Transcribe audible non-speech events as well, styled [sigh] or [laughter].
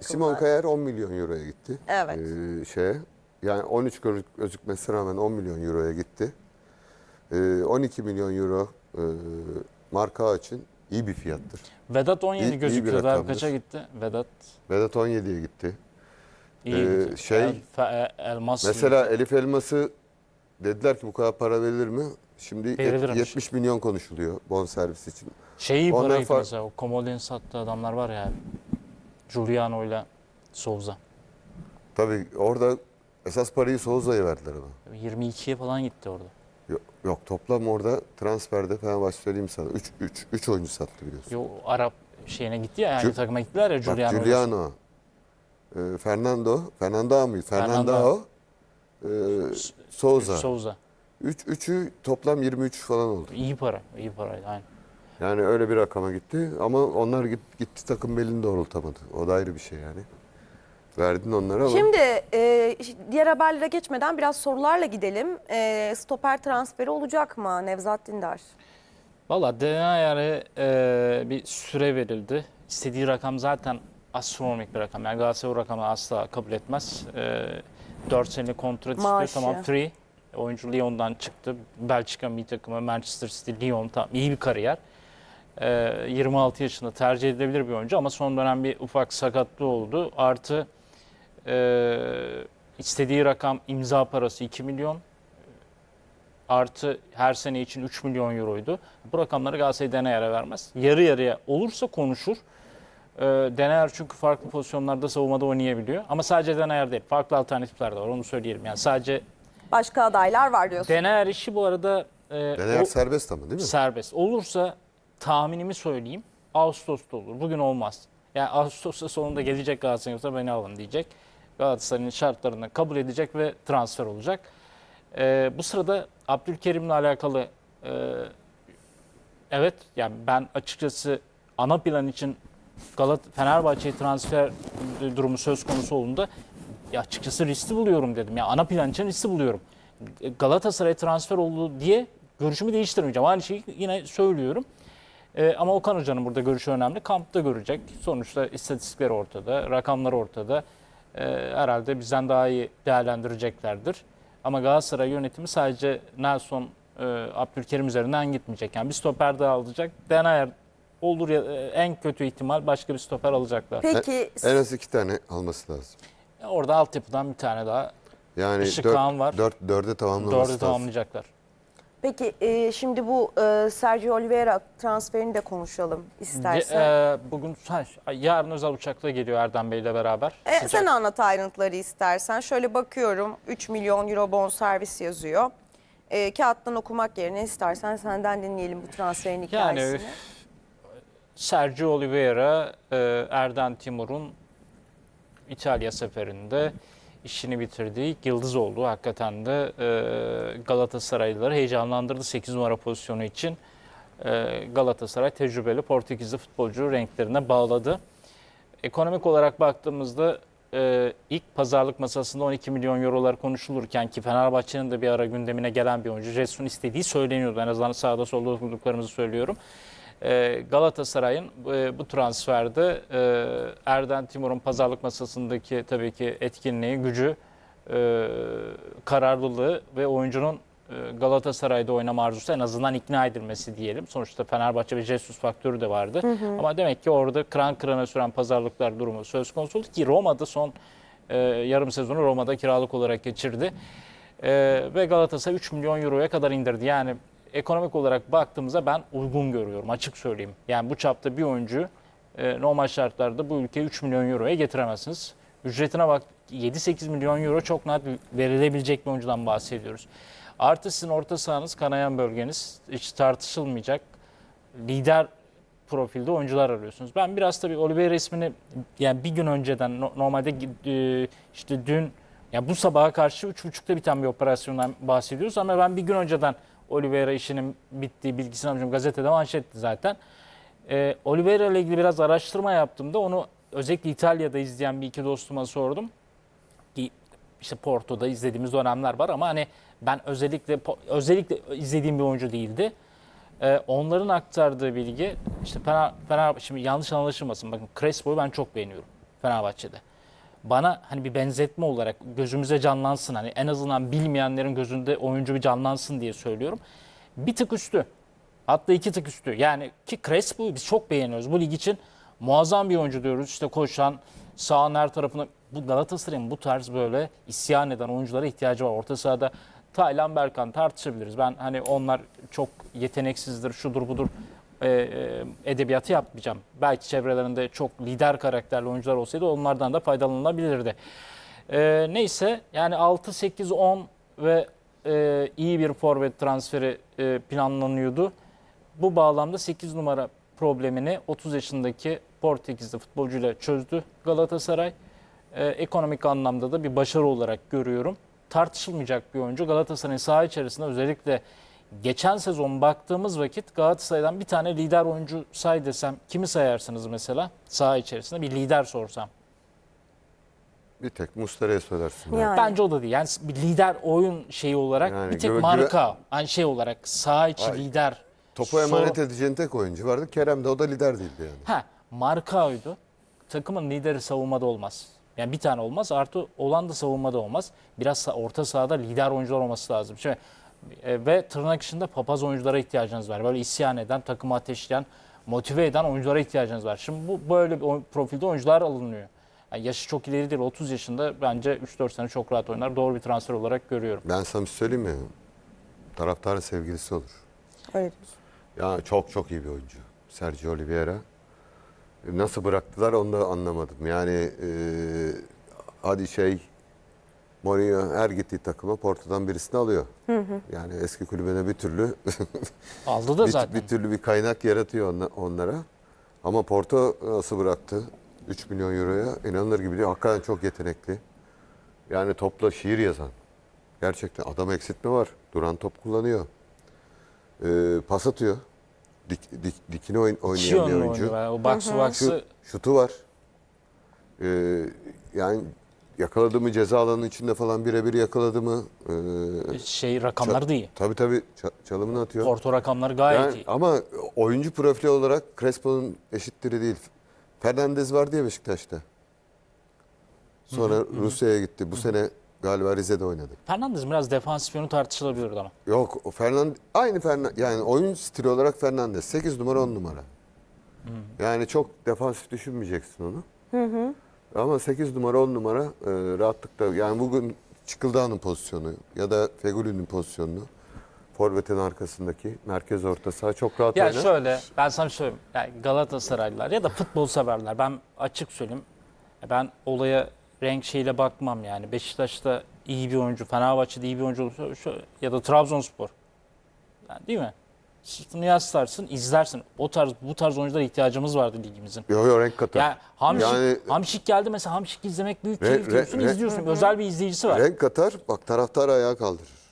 Simon Kayer 10 milyon euroya gitti. Evet. Ee, şeye. Yani 13 gözük- gözükmesine rağmen 10 milyon euroya gitti. Ee, 12 milyon euro e, marka için iyi bir fiyattır. Vedat 17 İyi- abi. rakamdır. Kaça gitti? Vedat Vedat 17'ye gitti. iyi. Ee, gitti. şey, El, Fe- Elmas. Mesela Elif Elmas'ı dediler ki bu kadar para verilir mi? Şimdi Verilirmiş. 70 milyon konuşuluyor bonservis için. Şeyi Ondan parayı far- mesela. O Komodin sattığı adamlar var ya. Giuliano ile Souza. Tabii orada esas parayı Souza'ya verdiler ama. 22'ye falan gitti orada. Yok, yok toplam orada transferde Fenerbahçe söyleyeyim sana. 3 3 3 oyuncu sattı biliyorsun. Yo, Arap şeyine gitti ya. Yani Ju- takıma gittiler ya Bak Giuliano. ile- Giuliano, e, Fernando, Fernando mıydı? Fernando, e, Souza. Souza. 3 üçü toplam 23 falan oldu. İyi para. iyi paraydı aynen. Yani öyle bir rakama gitti ama onlar git- gitti takım belini doğrultamadı. O da ayrı bir şey yani. Verdin onlara ama Şimdi e, diğer haberlere geçmeden biraz sorularla gidelim. E, stoper transferi olacak mı Nevzat Dindar? Valla Denayer'e e, bir süre verildi. İstediği rakam zaten astronomik bir rakam. Yani Galatasaray o rakamı asla kabul etmez. E, 4 senelik kontrat istiyor. Maaşı. Tamam free. Oyuncu Lyon'dan çıktı. Belçika milli takımı Manchester City, Lyon tamam iyi bir kariyer. E, 26 yaşında tercih edilebilir bir oyuncu ama son dönem bir ufak sakatlığı oldu. Artı e, istediği rakam imza parası 2 milyon artı her sene için 3 milyon euroydu. Bu rakamları Galatasaray Denayer'e vermez. Yarı yarıya olursa konuşur. Ee, Denayer çünkü farklı pozisyonlarda savunmada oynayabiliyor. Ama sadece Denayer değil. Farklı alternatifler de var onu söyleyelim. Yani sadece Başka adaylar var diyorsun. Denayer işi bu arada e, Dener o- serbest ama değil mi? serbest. Olursa tahminimi söyleyeyim. Ağustos'ta olur. Bugün olmaz. Yani Ağustos'ta sonunda gelecek Galatasaray yoksa beni alın diyecek. Galatasaray'ın şartlarını kabul edecek ve transfer olacak. Ee, bu sırada Abdülkerim'le alakalı e, evet yani ben açıkçası ana plan için Galat Fenerbahçe'ye transfer durumu söz konusu olduğunda ya açıkçası riskli buluyorum dedim. Ya ana plan için riskli buluyorum. Galatasaray transfer oldu diye görüşümü değiştirmeyeceğim. Aynı şeyi yine söylüyorum. Ee, ama Okan Hoca'nın burada görüşü önemli. Kampta görecek. Sonuçta istatistikler ortada, rakamlar ortada. Ee, herhalde bizden daha iyi değerlendireceklerdir. Ama Galatasaray yönetimi sadece Nelson, e, Abdülkerim üzerinden gitmeyecek. Yani bir stoper daha alacak. Denayer olur ya e, en kötü ihtimal başka bir stoper alacaklar. Peki En az iki tane alması lazım. Orada altyapıdan bir tane daha Yani Işık dört, var. Dört, dörde tamamlaması dördü lazım. tamamlayacaklar. Peki e, şimdi bu e, Sergio Oliveira transferini de konuşalım istersen. Ce- e, bugün ha, yarın özel uçakla geliyor Erdem Bey ile beraber. E, Sıcak. sen anlat ayrıntıları istersen. Şöyle bakıyorum 3 milyon euro bon servis yazıyor. E, kağıttan okumak yerine istersen senden dinleyelim bu transferin hikayesini. Yani Sergio Oliveira, e, Erden Timur'un İtalya seferinde işini bitirdiği ilk yıldız oldu. Hakikaten de e, Galatasaraylıları heyecanlandırdı 8 numara pozisyonu için. E, Galatasaray tecrübeli Portekizli futbolcu renklerine bağladı. Ekonomik olarak baktığımızda e, ilk pazarlık masasında 12 milyon eurolar konuşulurken ki Fenerbahçe'nin de bir ara gündemine gelen bir oyuncu. Jesus'un istediği söyleniyordu. En azından sağda solda okuduklarımızı söylüyorum. E, Galatasaray'ın e, bu transferde e, Erden Timur'un pazarlık masasındaki tabii ki etkinliği, gücü, e, kararlılığı ve oyuncunun e, Galatasaray'da oynama arzusu en azından ikna edilmesi diyelim. Sonuçta Fenerbahçe ve Jesus faktörü de vardı. Ama demek ki orada kıran kırana süren pazarlıklar durumu söz konusu oldu ki Roma'da son e, yarım sezonu Roma'da kiralık olarak geçirdi. E, ve Galatasaray 3 milyon euroya kadar indirdi. Yani ekonomik olarak baktığımızda ben uygun görüyorum açık söyleyeyim. Yani bu çapta bir oyuncu e, normal şartlarda bu ülkeye 3 milyon euroya getiremezsiniz. Ücretine bak 7-8 milyon euro çok net verilebilecek bir oyuncudan bahsediyoruz. Artı sizin orta sahanız kanayan bölgeniz hiç tartışılmayacak lider profilde oyuncular arıyorsunuz. Ben biraz tabii Oliveira ismini yani bir gün önceden no- normalde e, işte dün ya bu sabaha karşı 3.30'da biten bir operasyondan bahsediyoruz ama ben bir gün önceden Oliveira işinin bittiği bilgisini almışım. Gazetede manşetti zaten. E, Oliveira ile ilgili biraz araştırma yaptığımda onu özellikle İtalya'da izleyen bir iki dostuma sordum. Ki işte Porto'da izlediğimiz dönemler var ama hani ben özellikle özellikle izlediğim bir oyuncu değildi. Ee, onların aktardığı bilgi işte Fener, Fener şimdi yanlış anlaşılmasın bakın Crespo'yu ben çok beğeniyorum. Fenerbahçe'de. Bana hani bir benzetme olarak gözümüze canlansın hani en azından bilmeyenlerin gözünde oyuncu bir canlansın diye söylüyorum. Bir tık üstü. Hatta iki tık üstü. Yani ki Crespo'yu biz çok beğeniyoruz. Bu lig için muazzam bir oyuncu diyoruz. İşte koşan sağın her tarafına bu Galatasaray'ın bu tarz böyle isyan eden oyunculara ihtiyacı var. Orta sahada Taylan Berkan tartışabiliriz. Ben hani onlar çok yeteneksizdir, şudur budur e, e, edebiyatı yapmayacağım. Belki çevrelerinde çok lider karakterli oyuncular olsaydı onlardan da faydalanılabilirdi. E, neyse yani 6, 8, 10 ve e, iyi bir forvet transferi e, planlanıyordu. Bu bağlamda 8 numara problemini 30 yaşındaki Portekizli futbolcuyla çözdü Galatasaray. E, ekonomik anlamda da bir başarı olarak görüyorum. Tartışılmayacak bir oyuncu. Galatasaray'ın saha içerisinde özellikle geçen sezon baktığımız vakit Galatasaray'dan bir tane lider oyuncu say desem kimi sayarsınız mesela saha içerisinde bir lider sorsam. Bir tek Muslera'ya söylersin. Yani. Bence o da değil. Yani bir lider oyun şeyi olarak Yani bir tek güve- marka, hani şey olarak saha içi Ay, lider. Topu emanet Sor- edeceğin tek oyuncu vardı. Kerem de o da lider değildi yani. Ha, marka oydu. Takımın lideri savunmada olmaz. Yani bir tane olmaz. Artı olan da savunmada olmaz. Biraz sa- orta sahada lider oyuncular olması lazım. Şimdi, e, ve tırnak içinde papaz oyunculara ihtiyacınız var. Böyle isyan eden, takımı ateşleyen, motive eden oyunculara ihtiyacınız var. Şimdi bu böyle bir profilde oyuncular alınıyor. Yani yaşı çok ileri değil. 30 yaşında bence 3-4 sene çok rahat oynar. Doğru bir transfer olarak görüyorum. Ben sana bir şey söyleyeyim mi? Taraftarın sevgilisi olur. Öyle diyorsun. Ya çok çok iyi bir oyuncu. Sergio Oliveira. Nasıl bıraktılar onu da anlamadım. Yani e, hadi şey Mourinho her gittiği takıma Porto'dan birisini alıyor. Yani eski kulübüne bir türlü [laughs] Aldı da bir, zaten. bir türlü bir kaynak yaratıyor onla- onlara. Ama Porto nasıl bıraktı? 3 milyon euroya inanılır gibi değil. Hakikaten çok yetenekli. Yani topla şiir yazan. Gerçekten adam eksiltme var. Duran top kullanıyor. Ee, pas atıyor. Dik, dik, dikine oyn- oynayan bir oyuncu. var. O box to box'ı Şu, şutu var. Ee, yani yakaladı mı ceza alanının içinde falan birebir yakaladı mı? Ee, şey rakamları da iyi. tabii tabii ça- çalımını atıyor. Porto rakamları gayet Yani iyi. ama oyuncu profili olarak Crespo'nun eşitleri değil. Fernandez var diye Beşiktaş'ta. Sonra Rusya'ya gitti. Bu sene galiba Rize'de oynadı. Fernandes biraz defansif yönü tartışılabilirdi ama. Yok o Fernand aynı Fernand yani oyun stili olarak Fernandez 8 numara 10 numara. Yani çok defansif düşünmeyeceksin onu. Ama 8 numara 10 numara e, rahatlıkla yani bugün Çıkıldağ'ın pozisyonu ya da Fegüli'nin pozisyonunu Forvet'in arkasındaki merkez orta saha çok rahat Ya oynar. şöyle ben sana bir şey söyleyeyim. Yani Galatasaraylılar ya da futbol severler ben açık söyleyeyim. Ben olaya renk şeyle bakmam yani. Beşiktaş'ta iyi bir oyuncu, Fenerbahçe'de iyi bir oyuncu olursa şu, ya da Trabzonspor. Yani değil mi? Sırtını yaslarsın, izlersin. O tarz bu tarz oyunculara ihtiyacımız vardı ligimizin. Yo yo renk katar. Ya Hamşik, Yani- Hamşik geldi mesela Hamşik izlemek büyük Re- keyif re- diyorsun, re- izliyorsun. Özel bir izleyicisi var. Renk katar bak taraftar ayağa kaldırır.